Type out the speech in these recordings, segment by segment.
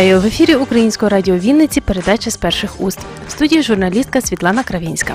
Вітаю в ефірі Українського радіо Вінниці. Передача з перших уст. В студії журналістка Світлана Кравінська.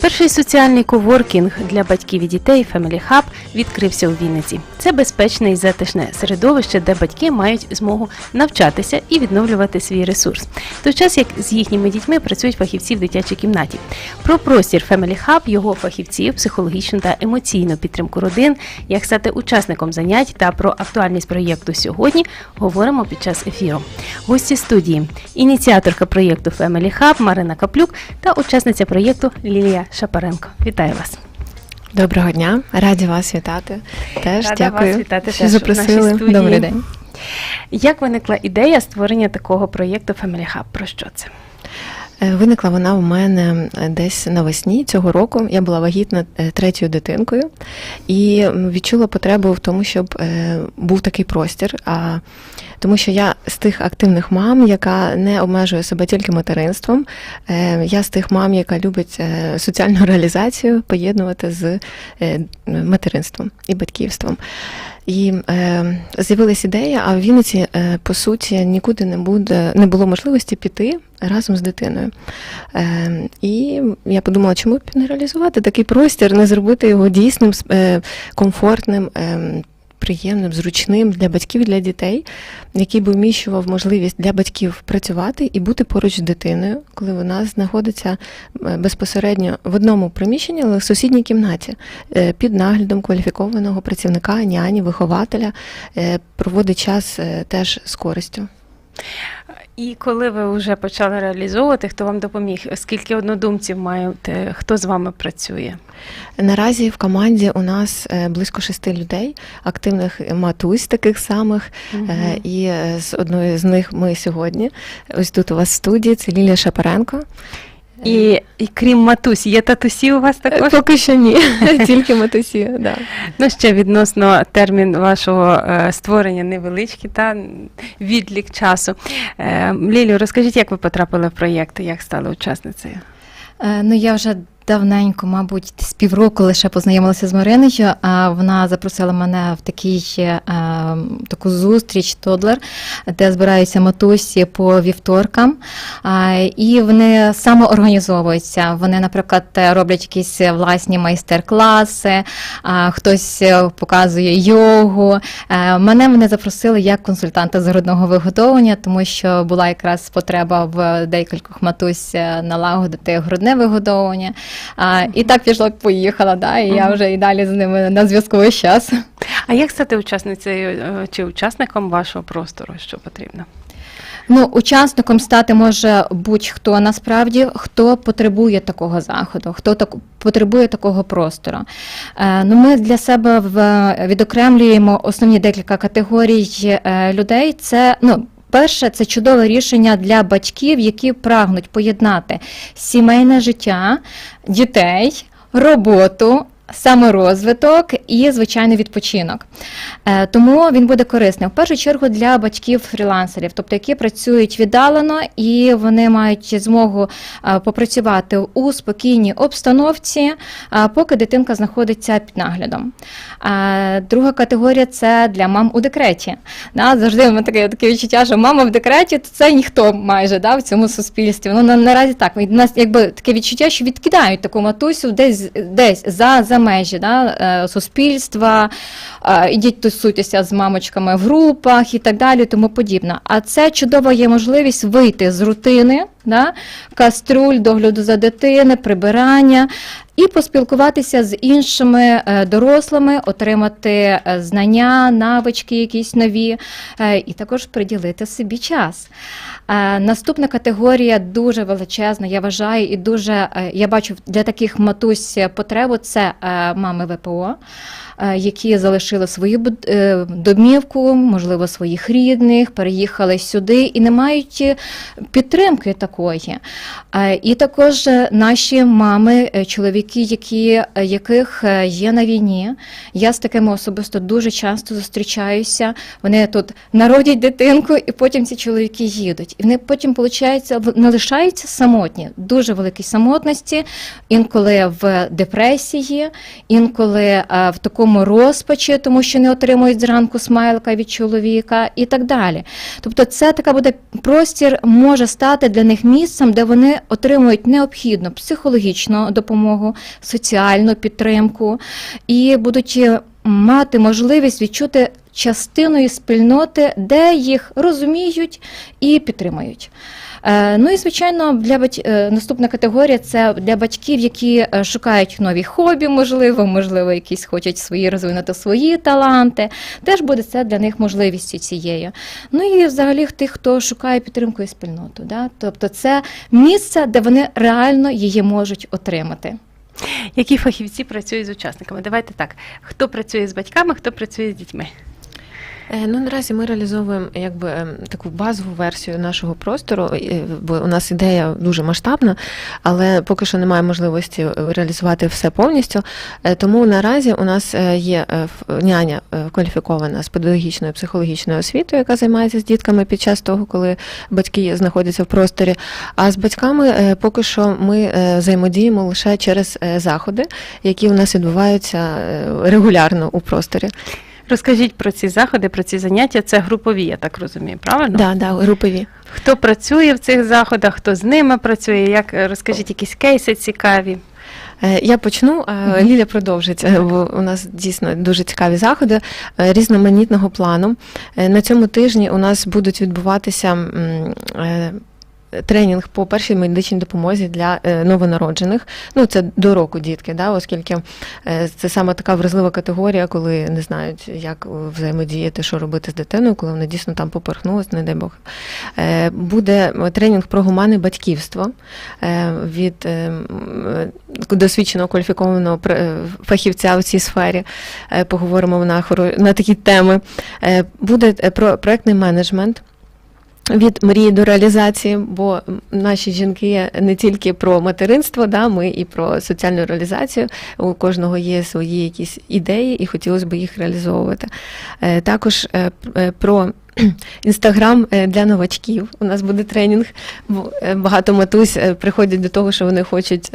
Перший соціальний коворкінг для батьків і дітей Family Hub відкрився у Вінниці. Це безпечне і затишне середовище, де батьки мають змогу навчатися і відновлювати свій ресурс. Той час як з їхніми дітьми працюють фахівці в дитячій кімнаті. Про простір Family Hub, його фахівців, психологічну та емоційну підтримку родин, як стати учасником занять та про актуальність проєкту сьогодні говоримо під час ефіру. Гості студії, ініціаторка проєкту Family Hub Марина Каплюк та учасниця проєкту Лілія Шапаренко. Вітаю вас! Доброго дня, раді вас вітати. Теж Рада дякую, вас вітати що теж в нашій запросили. Добрий день. Як виникла ідея створення такого проєкту Family Hub? Про що це? Е, Виникла вона у мене е, десь навесні цього року. Я була вагітна е, третьою дитинкою і відчула потребу в тому, щоб був такий простір. А тому що я з тих активних мам, яка не обмежує себе тільки материнством. Е, Я з тих мам, яка любить е, соціальну реалізацію поєднувати з е, материнством і батьківством. І е, з'явилась ідея, а в Вінниці, е, по суті, нікуди не буде, не було можливості піти разом з дитиною. Е, і я подумала, чому б не реалізувати такий простір, не зробити його дійсним, е, комфортним. Е, Приємним, зручним для батьків для дітей, який би вміщував можливість для батьків працювати і бути поруч з дитиною, коли вона знаходиться е, безпосередньо в одному приміщенні, але в сусідній кімнаті е, під наглядом кваліфікованого працівника, няні, вихователя, е, проводить час теж з користю. І коли ви вже почали реалізовувати, хто вам допоміг? Скільки однодумців маєте? Хто з вами працює? Наразі в команді у нас е, близько шести людей, активних матусь таких самих. Угу. І е, з одною з них ми сьогодні. Ось тут у вас в студії це Лілія Шапаренко. І, і крім матусі, є татусі у вас також? Поки що ні, тільки матусі. Да. Ну, ще відносно термін вашого е, створення невеличкий та відлік часу. Е, Лілю, розкажіть, як ви потрапили в проєкт, як стали учасницею? Е, Ну, я вже давненько, мабуть, з півроку лише познайомилася з Мариною, а вона запросила мене в такий, е, таку зустріч Тодлер, де збираються матусі по вівторкам. А, І вони самоорганізовуються. Вони, наприклад, роблять якісь власні майстер-класи, а, хтось е, показує йогу. Е, Мене вони запросили як консультанта з грудного вигодовування, тому що була якраз потреба в декількох матусь е, налагодити грудне вигодовування. А, І так пішло, поїхала, да, і я вже і далі з ними на зв'язку весь час. А як стати учасницею е, чи учасником вашого простору? Що потрібно? Ну, учасником стати може будь-хто насправді, хто потребує такого заходу, хто так потребує такого простору. Е, ну, ми для себе в, відокремлюємо основні декілька категорій е, людей. Це ну. Перше, це чудове рішення для батьків, які прагнуть поєднати сімейне життя, дітей, роботу. Саморозвиток і звичайний відпочинок, Е, тому він буде корисним в першу чергу для батьків-фрілансерів, тобто які працюють віддалено і вони мають змогу е, попрацювати у спокійній обстановці, е, поки дитинка знаходиться під наглядом. Друга категорія це для мам у декреті. Завжди ми таке, таке відчуття, що мама в декреті то це ніхто майже да, в цьому суспільстві. Ну наразі так. У нас якби таке відчуття, що відкидають таку матусю десь десь за, за межі да, е, суспільства, е, ідіть тусуйтеся з мамочками в групах і так далі, тому подібне. А це чудова є можливість вийти з рутини, да, каструль, догляду за дитини, прибирання. І поспілкуватися з іншими е, дорослими, отримати е, знання, навички якісь нові, е, і також приділити собі час. Наступна категорія дуже величезна, я вважаю, і дуже я бачу для таких матусь потребу це мами ВПО, які залишили свою е, домівку, можливо, своїх рідних, переїхали сюди і не мають е, підтримки такої. Е, І також е, наші мами, е, чоловіки, які, е, яких е, є на війні. Я з такими особисто дуже часто зустрічаюся. Вони тут народять дитинку, і потім ці чоловіки їдуть. І вони потім, виходить, не лишаються самотні, дуже великій самотності, інколи в депресії, інколи е, в такому розпачі, тому що не отримують зранку смайлика від чоловіка і так далі. Тобто, це така буде простір, може стати для них місцем, де вони отримують необхідну психологічну допомогу, соціальну підтримку і будуть е, мати можливість відчути частиною спільноти, де їх розуміють і підтримують. Е, Ну і звичайно, для бать... е, наступна категорія це для батьків, які е, шукають нові хобі, можливо, можливо, якісь хочуть свої розвинути свої таланти. Теж буде це для них можливістю цією. Ну і взагалі тих, хто шукає підтримку і спільноту. Да? Тобто це місце, де вони реально її можуть отримати. Які фахівці працюють з учасниками? Давайте так. Хто працює з батьками, хто працює з дітьми? Е, Ну, наразі ми реалізовуємо якби ем, таку базову версію нашого простору, е, бо у нас ідея дуже масштабна, але поки що немає можливості е, реалізувати все повністю. Тому наразі у нас є няня кваліфікована з педагогічною психологічною освітою, яка займається з дітками під час того, коли батьки знаходяться в просторі. А з батьками поки що ми взаємодіємо лише через заходи, які у нас відбуваються регулярно у просторі. Розкажіть про ці заходи, про ці заняття. Це групові, я так розумію, правильно? Да, да, групові. Хто працює в цих заходах, хто з ними працює? Як е, розкажіть якісь кейси цікаві? Е, Я почну, а Ліля продовжить, е, бо у нас дійсно дуже цікаві заходи е, різноманітного плану. Е, На цьому тижні у нас будуть відбуватися е, тренінг по першій медичній допомозі для е, новонароджених. Ну, це до року дітки, да, оскільки е, це саме така вразлива категорія, коли не знають, як взаємодіяти, що робити з дитиною, коли вона дійсно там поперхнулась, не дай Бог. Е, Буде тренінг про гуманне батьківство від досвідченого кваліфікованого фахівця у цій сфері. Поговоримо на, на такі теми. Буде про проектний менеджмент. Від мрії до реалізації, бо наші жінки не тільки про материнство, да, ми і про соціальну реалізацію. У кожного є свої якісь ідеї, і хотілося б їх реалізовувати. Е, Також е, е, про інстаграм е, для новачків. У нас буде тренінг. е, Багато матусь е, приходять до того, що вони хочуть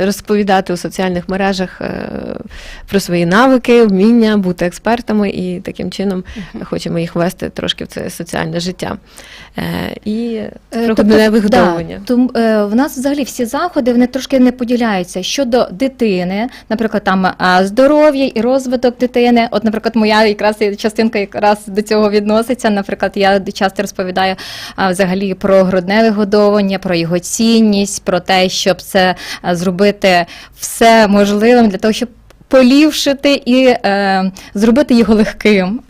розповідати у соціальних мережах про свої навики, вміння, бути експертами, і таким чином хочемо їх вести трошки в це соціальне життя. І тобто, годинне. Да, тому, в нас взагалі всі заходи вони трошки не поділяються щодо дитини, наприклад, там здоров'я і розвиток дитини. От, наприклад, моя якраз частинка якраз до цього відноситься. Наприклад, я часто розповідаю а, взагалі про грудне вигодовування, про його цінність, про те, щоб це зробити все можливим для того, щоб. Полівшити і е, зробити його легким,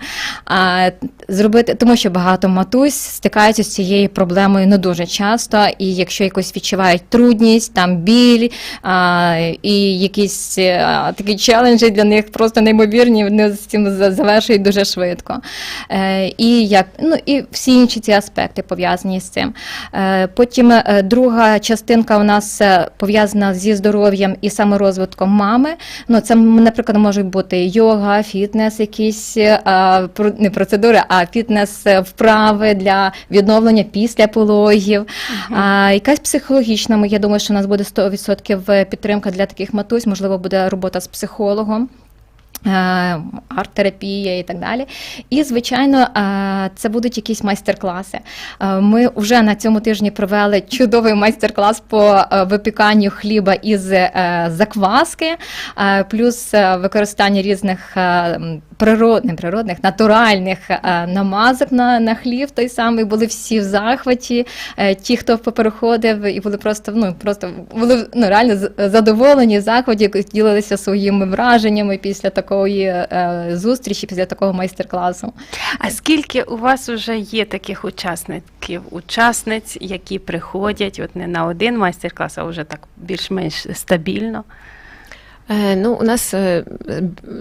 а, зробити, тому що багато матусь стикаються з цією проблемою не дуже часто, і якщо якось відчувають трудність, там біль а, і якісь а, такі челенджі для них просто неймовірні, вони з цим завершують дуже швидко. Е, і, як, ну, і всі інші ці аспекти пов'язані з цим. Е, потім е, друга частинка у нас е, пов'язана зі здоров'ям і саморозвитком мами. Ну, це, наприклад, можуть бути йога, фітнес, якісь е, не процедури, а фітнес е, вправи для відновлення після пологів. А, якась психологічна, я думаю, що у нас буде 100% підтримка для таких матусь, можливо, буде робота з психологом. Е, Арт-терапія і так далі. І, звичайно, е, це будуть якісь майстер-класи. Е, Ми вже на цьому тижні провели чудовий майстер-клас по випіканню хліба із закваски, плюс використання різних природних, природних, натуральних е, намазок на, на хліб. Той самий були всі в захваті. Е, Ті, хто переходив, і були просто ну просто були ну реально задоволені, захваті, ділилися своїми враженнями після такої е, зустрічі, після такого майстер-класу. А скільки у вас вже є таких учасників, учасниць, які приходять от не на один майстер-клас, а вже так більш-менш стабільно? Е, Ну, у нас, е,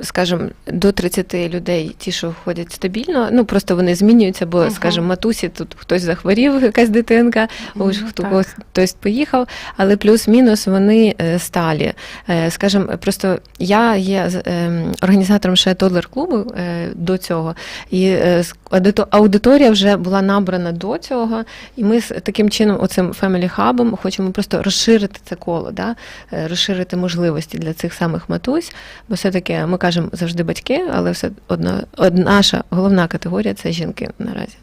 скажімо, до 30 людей, ті, що входять стабільно, ну просто вони змінюються, бо, Мгм. скажімо, матусі тут хтось захворів, якась дитинка, Ну, хто хтось поїхав, але плюс-мінус вони е, сталі. Скажімо, просто я є організатором ще тодлер клубу до цього, і аудиторія вже була набрана до цього, і ми з таким чином, оцим Family Hub, хочемо просто розширити це коло, да? розширити можливості для цих самих матусь, бо все-таки ми кажемо завжди батьки, але все одно одна наша головна категорія це жінки наразі.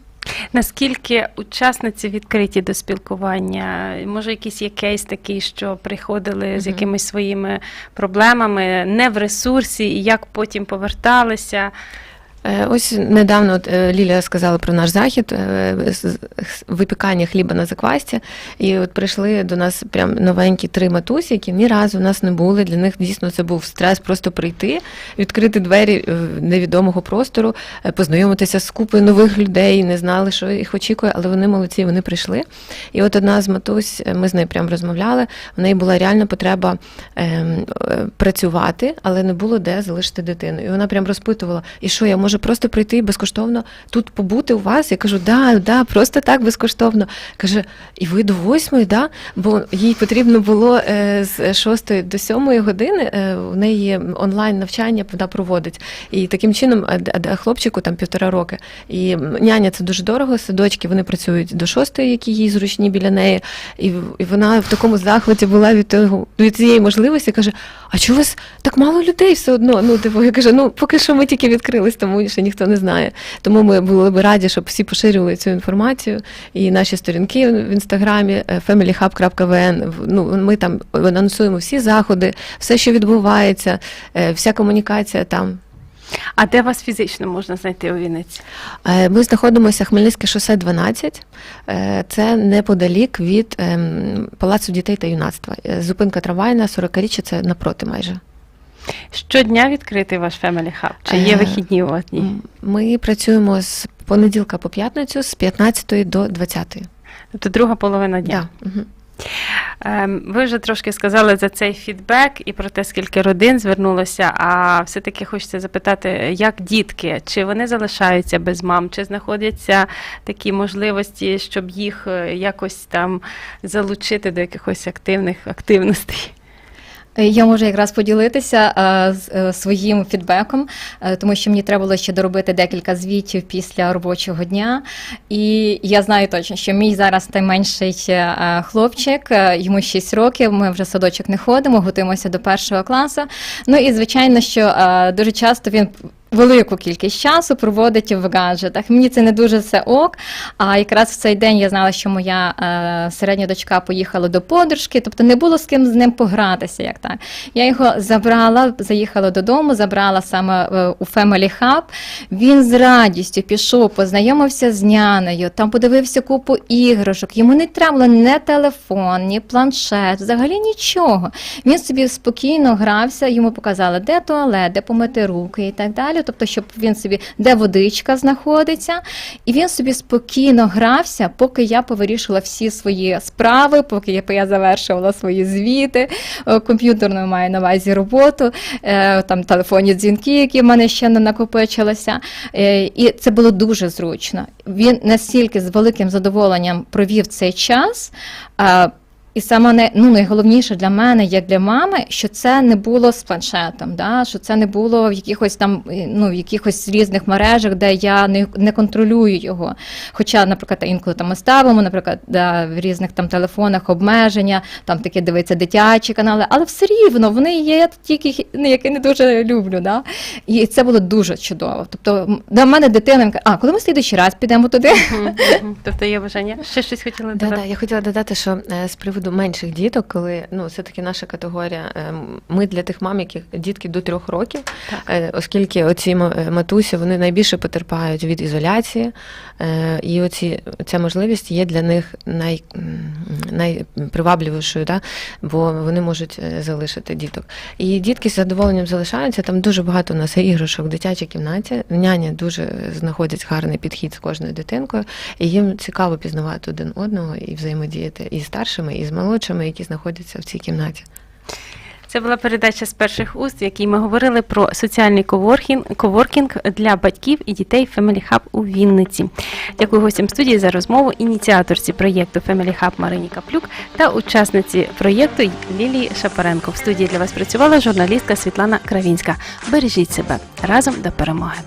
Наскільки учасниці відкриті до спілкування? Може, якийсь є кейс такий, що приходили з якимись своїми проблемами, не в ресурсі, і як потім поверталися? Е, Ось недавно от, е, Лілія сказала про наш захід е, випікання хліба на заквасті. І от прийшли до нас прям новенькі три матусі, які ні разу в нас не були. Для них дійсно це був стрес просто прийти, відкрити двері невідомого простору, познайомитися з купою нових людей, не знали, що їх очікує, але вони молодці, вони прийшли. І от одна з матусь, ми з нею прям розмовляли. В неї була реальна потреба ем, працювати, але не було де залишити дитину. І вона прям розпитувала: і що я можу просто прийти безкоштовно тут побути у вас? Я кажу, да, да, просто так безкоштовно. Каже, і ви до восьмої, да? Бо їй потрібно було е, з шостої до сьомої години. е, В неї онлайн навчання вона проводить. І таким чином, а хлопчику там півтора роки. І няня це дуже дорого. Садочки вони працюють до шостої, які їй зручні біля неї. І, вона в такому захваті була від того від цієї можливості. каже: А чого у вас так мало людей все одно? Ну, типу, я кажу, ну поки що ми тільки відкрились, тому ще ніхто не знає. Тому ми були б раді, щоб всі поширювали цю інформацію. І наші сторінки в інстаграмі е, familyhub.vn, Ну, ми там анонсуємо всі заходи, все, що відбувається, е, вся комунікація там. А де вас фізично можна знайти у Вінниці? Е, Ми знаходимося Хмельницьке шосе 12. Е, Це неподалік від ем, Палацу дітей та юнацтва. Зупинка трамвайна, 40-річчя, це напроти майже. Щодня відкритий ваш Family Hub? Чи є Е, вихідні у вас дні? Ми працюємо з понеділка по п'ятницю з 15 до 20. Тобто друга половина дня. Да. Ем, Ви вже трошки сказали за цей фідбек і про те, скільки родин звернулося. А все-таки хочеться запитати, як дітки, чи вони залишаються без мам, чи знаходяться такі можливості, щоб їх е, якось там залучити до якихось активних активностей? Е, Я можу якраз поділитися а, з а, своїм фідбеком, а, тому що мені треба було ще доробити декілька звітів після робочого дня. І я знаю точно, що мій зараз найменший а, хлопчик, а, йому 6 років. Ми вже в садочок не ходимо, готуємося до першого класу. Ну і звичайно, що а, дуже часто він. Велику кількість часу проводить в гаджетах. Мені це не дуже все ок. А якраз в цей день я знала, що моя е, середня дочка поїхала до подружки, тобто не було з ким з ним погратися. Як так. Я його забрала, заїхала додому, забрала саме е, у Family Hub. Він з радістю пішов, познайомився з нянею, там подивився купу іграшок. Йому не треба ні телефон, ні планшет, взагалі нічого. Він собі спокійно грався, йому показали, де туалет, де помити руки і так далі. Тобто, щоб він собі, де водичка знаходиться, і він собі спокійно грався, поки я повирішила всі свої справи, поки я, завершувала свої звіти, е, комп'ютерною маю на увазі роботу, е, там телефонні дзвінки, які в мене ще не накопичилися. Е, І це було дуже зручно. Він настільки з великим задоволенням провів цей час. І саме не, ну, найголовніше для мене, як для мами, що це не було з планшетом, да? що це не було в якихось там ну, в якихось різних мережах, де я не, не контролюю його. Хоча, наприклад, інколи там ми ставимо, наприклад, да, в різних там телефонах обмеження, там такі дивиться дитячі канали, але все рівно вони є тільки ну, які не дуже люблю. Да? І це було дуже чудово. Тобто, до мене дитина а коли ми слідуючий раз підемо туди? Тобто є бажання? Ще щось хотіли Да, додати? да, я хотіла додати, що е, з приводу менших діток, коли ну все-таки наша категорія, е, ми для тих мам, яких дітки до трьох років, Так. е, оскільки оці е, матусі вони найбільше потерпають від ізоляції, і оці ця можливість є для них най, найпривабливішою, да, бо вони можуть залишити діток. І дітки з задоволенням залишаються. Там дуже багато у нас іграшок в дитячій кімнаті. Няня дуже знаходять гарний підхід з кожною дитинкою, і їм цікаво пізнавати один одного і взаємодіяти і старшими, і з молодшими, які знаходяться в цій кімнаті. Це була передача з перших уст, в якій ми говорили про соціальний коворкінг, коворкінг для батьків і дітей Family Hub у Вінниці. Дякую гостям студії за розмову, ініціаторці проєкту Family Hub Марині Каплюк та учасниці проєкту Лілії Шапаренко. В студії для вас працювала журналістка Світлана Кравінська. Бережіть себе разом до перемоги.